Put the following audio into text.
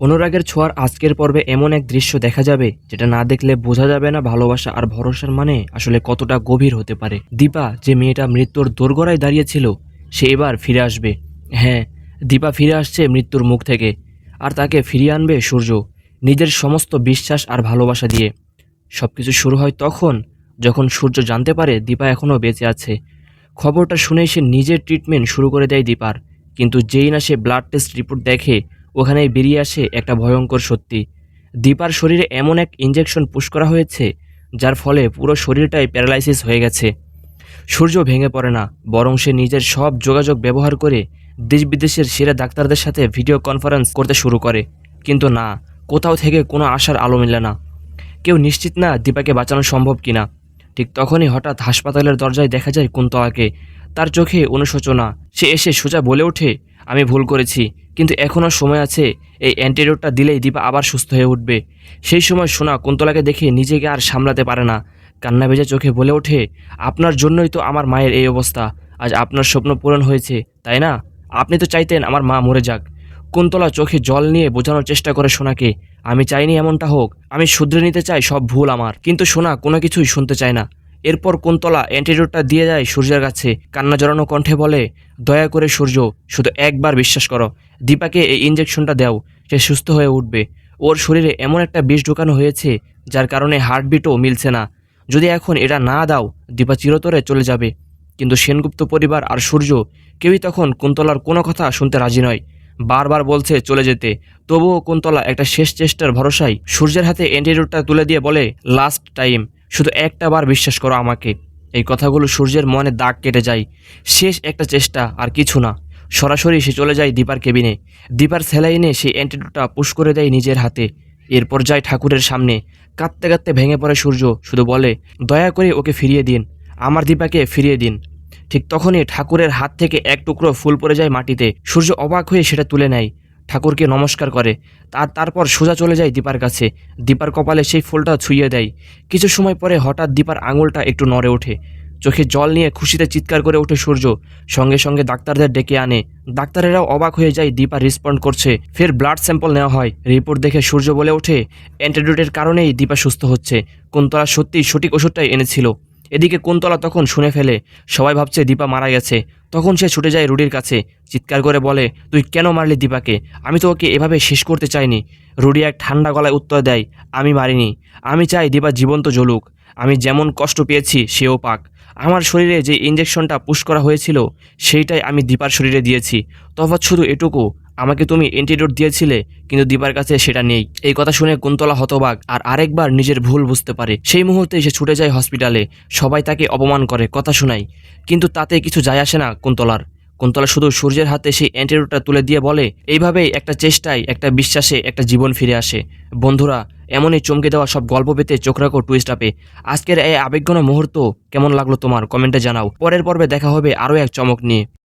অনুরাগের ছোঁয়ার আজকের পর্বে এমন এক দৃশ্য দেখা যাবে, যেটা না দেখলে বোঝা যাবে না ভালোবাসা আর ভরসার মানে আসলে কতটা গভীর হতে পারে। দীপা, যে মেয়েটা মৃত্যুর দোরগড়ায় দাঁড়িয়েছিল, সে এবার ফিরে আসবে। হ্যাঁ দীপা ফিরে আসছে মৃত্যুর মুখ থেকে, আর তাকে ফিরিয়ে আনবে সূর্য, নিজের সমস্ত বিশ্বাস আর ভালোবাসা দিয়ে। সব কিছু শুরু হয় তখন, যখন সূর্য জানতে পারে দীপা এখনও বেঁচে আছে। খবরটা শুনেই সে নিজের ট্রিটমেন্ট শুরু করে দেয় দীপার, কিন্তু যেই না সে ব্লাড টেস্ট রিপোর্ট দেখে ওখানেই বেরিয়ে আসে একটা ভয়ঙ্কর সত্যি। দীপার শরীরে এমন এক ইঞ্জেকশন পুশ করা হয়েছে, যার ফলে পুরো শরীরটাই প্যারালাইসিস হয়ে গেছে। সূর্য ভেঙে পড়ে না, বরং সে নিজের সব যোগাযোগ ব্যবহার করে দেশ বিদেশের সেরা ডাক্তারদের সাথে ভিডিও কনফারেন্স করতে শুরু করে। কিন্তু না, কোথাও থেকে কোনো আশার আলো মেলে না। কেউ নিশ্চিত না দীপাকে বাঁচানো সম্ভব কিনা। ঠিক তখনই হঠাৎ হাসপাতালের দরজায় দেখা যায় কুন্তলাকে। তার চোখে অনুশোচনা। সে এসে সোজা বলে ওঠে, আমি ভুল করেছি, কিন্তু এখনও সময় আছে, এই অ্যান্টিডোটটা দিলেই দীপা আবার সুস্থ হয়ে উঠবে। সেই সময় সোনা কুন্তলাকে দেখে নিজেকে আর সামলাতে পারে না। কান্না ভেজা চোখে বলে ওঠে, আপনার জন্যই তো আমার মায়ের এই অবস্থা, আজ আপনার স্বপ্ন পূরণ হয়েছে, তাই না? আপনি তো চাইতেন আমার মা মরে যাক। কুন্তলা চোখে জল নিয়ে বোঝানোর চেষ্টা করে সোনাকে, আমি চাইনি এমনটা হোক, আমি শুধরে নিতে চাই সব ভুল আমার। কিন্তু সোনা কোনো কিছুই শুনতে চায় না। এরপর কুন্তলা অ্যান্টিডোটটা দিয়ে যায় সূর্যের কাছে। কান্না জড়ানো কণ্ঠে বলে, দয়া করে সূর্য, শুধু একবার বিশ্বাস করো। দীপাকে এই ইঞ্জেকশনটা দাও, সে সুস্থ হয়ে উঠবে। ওর শরীরে এমন একটা বিষ ঢোকানো হয়েছে, যার কারণে হার্টবিটও মিলছে না। যদি এখন এটা না দাও, দীপা চিরতরে চলে যাবে। কিন্তু সেনগুপ্ত পরিবার আর সূর্য কেউই তখন কুন্তলার কোনো কথা শুনতে রাজি নয়। বারবার বলছে চলে যেতে। তবুও কুন্তলা একটা শেষ চেষ্টার ভরসায় সূর্যের হাতে অ্যান্টিডোটটা তুলে দিয়ে বলে লাস্ট টাইম শুধু একটা বার বিশ্বাস করো আমাকে। এই কথাগুলো সূর্যের মনে দাগ কেটে যায়। শেষ একটা চেষ্টা, আর কিছু না। সরাসরি সে চলে যায় দীপার কেবিনে। দীপার স্যালাইনে সেই অ্যান্টিডোটটা পুশ করে দেয় নিজের হাতে। এরপর যায় ঠাকুরের সামনে। কাঁদতে কাঁদতে ভেঙে পড়ে সূর্য। শুধু বলে, দয়া করে ওকে ফিরিয়ে দিন। আমার দীপাকে ফিরিয়ে দিন। ঠিক তখনই ঠাকুরের হাত থেকে এক টুকরো ফুল পড়ে যায় মাটিতে। সূর্য অবাক হয়ে সেটা তুলে নেয়। ঠাকুরকে নমস্কার করে। তার, তারপর সোজা চলে যায় দীপার কাছে। দীপার কপালে সেই ফুলটা ছুঁয়ে দেয়। কিছু সময় পরে হঠাৎ দীপার আঙুলটা একটু নড়ে ওঠে। চোখে জল নিয়ে খুশিতে চিৎকার করে ওঠে সূর্য। সঙ্গে সঙ্গে ডাক্তারদের ডেকে আনে। ডাক্তারেরাও অবাক হয়ে যায় দীপা রেসপন্ড করছে। ফের ব্লাড স্যাম্পল নেওয়া হয়। রিপোর্ট দেখে সূর্য বলে ওঠে অ্যান্টিডোটের কারণেই দীপা সুস্থ হচ্ছে। কুন্তলা সত্যিই সঠিক ওষুধটাই এনেছিল। এদিকে কুন্তলা তখন শুনে ফেলে, সবাই ভাবছে দীপা মারা গেছে। তখন সে ছুটে যায় রুডির কাছে, চিৎকার করে বলে, তুই কেন মারলি দীপাকে? আমি তো ওকে এভাবে শেষ করতে চাইনি। রুডি এক ঠান্ডা গলায় উত্তর দেয়, আমি মারিনি। আমি চাই দীপা জীবন্ত জ্বলুক। আমি যেমন কষ্ট পেয়েছি, সেও পাক। আমার শরীরে যে ইঞ্জেকশনটা পুশ করা হয়েছিল, সেইটাই আমি দীপার শরীরে দিয়েছি। তফাৎ শুধু এটুকু আমাকে তুমি অ্যান্টিডোট দিয়েছিলে, কিন্তু দীপার কাছে সেটা নেই। এই কথা শুনে কুন্তলা হতবাক, আর আরেকবার নিজের ভুল বুঝতে পারে। সেই মুহূর্তে সে ছুটে যায় হসপিটালে সবাই তাকে অপমান করে, কথা শোনায়। কিন্তু তাতে কিছু যায় আসে না কুন্তলার। কুন্তলা শুধু সূর্যের হাতে সেই অ্যান্টিডোটটা তুলে দিয়ে বলে, এইভাবেই একটা চেষ্টায়, একটা বিশ্বাসে একটা জীবন ফিরে আসে। বন্ধুরা, এমনই চমকে দেওয়া সব গল্প পেতে চোখ রাখো টুইস্ট আপে আজকের এই আবেগঘন মুহূর্ত কেমন লাগল তোমার? কমেন্টে জানাও। পরের পর্বে দেখা হবে আরও এক চমক নিয়ে।